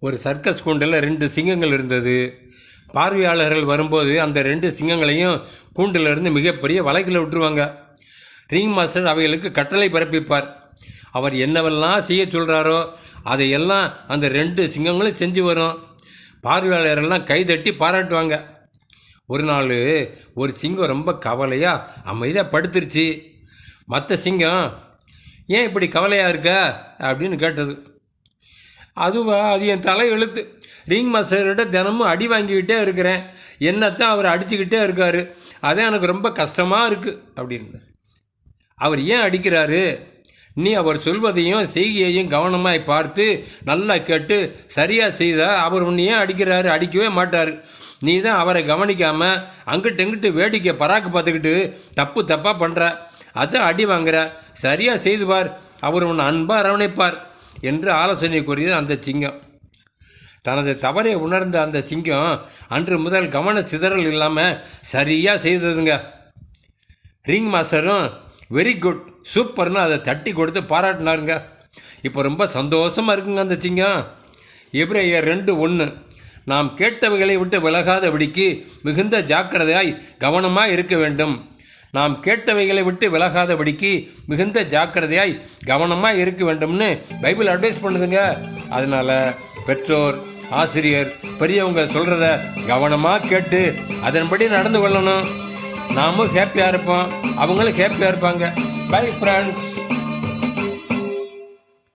ஒரு சர்க்கஸ் கூண்டில் ரெண்டு சிங்கங்கள் இருந்தது. பார்வையாளர்கள் வரும்போது அந்த ரெண்டு சிங்கங்களையும் கூண்டிலிருந்து மிகப்பெரிய வழக்கில் விட்டுருவாங்க. ரிங் மாஸ்டர் அவைகளுக்கு கட்டளை பிறப்பிப்பார். அவர் என்னவெல்லாம் செய்ய சொல்கிறாரோ அதையெல்லாம் அந்த ரெண்டு சிங்கங்களும் செஞ்சு வரும். பார்வையாளர்கள்லாம் கைதட்டி பாராட்டுவாங்க. ஒரு நாள் ஒரு சிங்கம் ரொம்ப கவலையாக அமைதியாக படுத்துருச்சு. மற்ற சிங்கம் ஏன் இப்படி கவலையாக இருக்க? அப்படின்னு கேட்டது. அதுவா அது என் தலை எழுத்து ரிங் மாஸ்டர்கிட்ட தினமும் அடி வாங்கிக்கிட்டே இருக்கிறேன். என்னத்தான் அவர் அடிச்சுக்கிட்டே இருக்காரு. அதான் எனக்கு ரொம்ப கஷ்டமாக இருக்குது அப்படின்னு அவர் ஏன் அடிக்கிறாரு? நீ அவர் சொல்வதையும் செய்கையையும் கவனமாய் பார்த்து நல்லா கேட்டு சரியாக செய்தால் அவர் உன்னை ஏன் அடிக்கிறாரு? அடிக்கவே மாட்டார். நீ தான் அவரை கவனிக்காமல் அங்கிட்டு இங்கிட்டு வேடிக்கை பராக்கு பார்த்துக்கிட்டு தப்பு தப்பாக பண்ணுற அதான் அடி வாங்குற. சரியாக செய்து பார். அவர் உன்னை அன்பாக அரவணைப்பார். என்று ஆலோசனை கூறியது அந்த சிங்கம். தனது தவறை உணர்ந்த அந்த சிங்கம் அன்று முதல் கவன சிதறல் இல்லாமல் சரியாக செய்ததுங்க. ரிங் மாஸ்டரும் வெரி குட் சூப்பர்னு அதை தட்டி கொடுத்து பாராட்டினாருங்க. இப்போ ரொம்ப சந்தோஷமாக இருக்குங்க அந்த சிங்கம். எப்ரேயர் ரெண்டு ஒன்று நாம் கேட்டவைகளை விட்டு விலகாதபடிக்கு மிகுந்த ஜாக்கிரதையாய் கவனமாக இருக்க வேண்டும். நாம் கேட்டவைகளை விட்டு விலகாதபடிக்கு மிகுந்த ஜாக்கிரதையாய் கவனமாக இருக்க வேண்டும்னு பைபிள் அட்வைஸ் பண்ணுதுங்க. அதனால் பெற்றோர் ஆசிரியர் பெரியவங்க சொல்கிறத கவனமாக கேட்டு அதன்படி நடந்து கொள்ளணும். நாமும் ஹாப்பியாக இருப்போம். அவங்களும் ஹாப்பியாக இருப்பாங்க. Bye friends